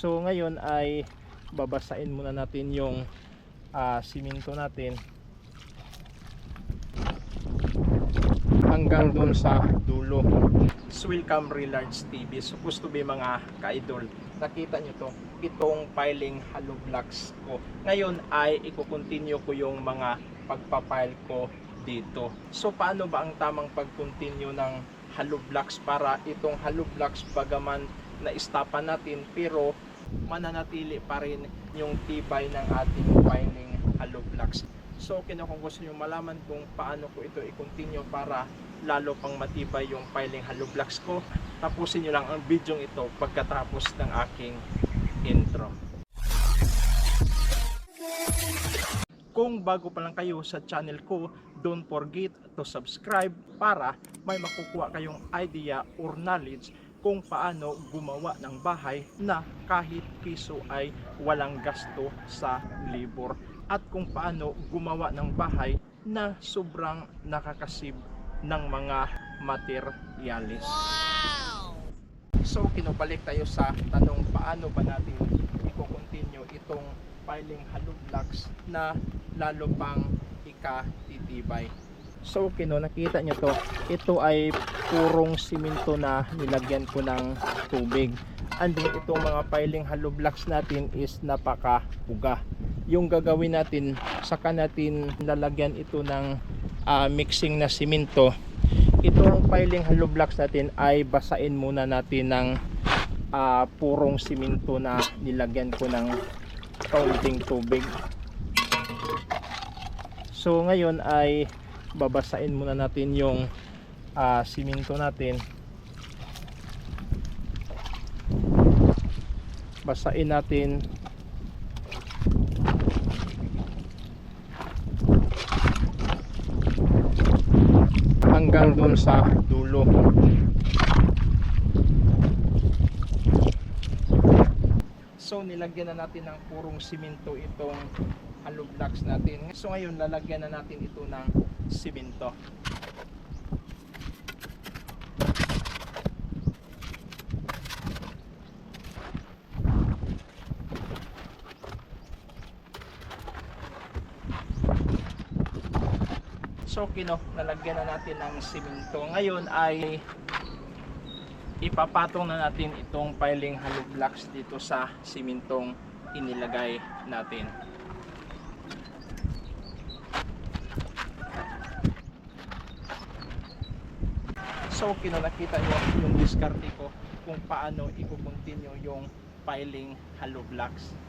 So ngayon ay babasain muna natin yung ah, simento natin hanggang dun sa dulo. Swilcam Relarge TV. Supposed to be mga ka-idol. Nakita nyo to, itong piling hollow blocks ko. Ngayon ay iko-continue ko yung mga pagpapile ko dito. So paano ba ang tamang pag-continue ng hollow blocks para itong hollow blocks bagaman na istapan natin pero mananatili pa rin yung tibay ng ating piling hollow blocks. So kino kung gusto nyo malaman kung paano ko ito i-continue para lalo pang matibay yung piling hollow blocks ko, tapusin nyo lang ang video ito pagkatapos ng aking intro. Kung bago pa lang kayo sa channel ko, don't forget to subscribe para may makukuha kayong idea or knowledge kung paano gumawa ng bahay na kahit piso ay walang gasto sa labor at kung paano gumawa ng bahay na sobrang nakakasib ng mga materyales. So kinubalik tayo sa tanong paano ba natin i-continue itong piling hollow blocks na lalo pang ikatitibay. So kino nakita nyo to, ito ay purong simento na nilagyan ko ng tubig. And then itong mga piling hollow blocks natin is napaka-puga. Yung gagawin natin, saka natin lalagyan ito ng ah, mixing na simento. Itong piling hollow blocks natin ay basain muna natin ng ah, purong simento na nilagyan ko ng kaunting tubig. So ngayon ay babasain muna natin yung ah, simento natin. Basain natin hanggang dun sa dulo. So nilagyan na natin ng purong simento itong hollow blocks natin. So ngayon lalagyan na natin ito ng simento. So kino, lalagyan na natin ng simento. Ngayon ay ipapatong na natin itong piling hollow blocks dito sa simentong inilagay natin. So kino nakita nyo yung diskarte ko kung paano i-continue yung piling hollow blocks.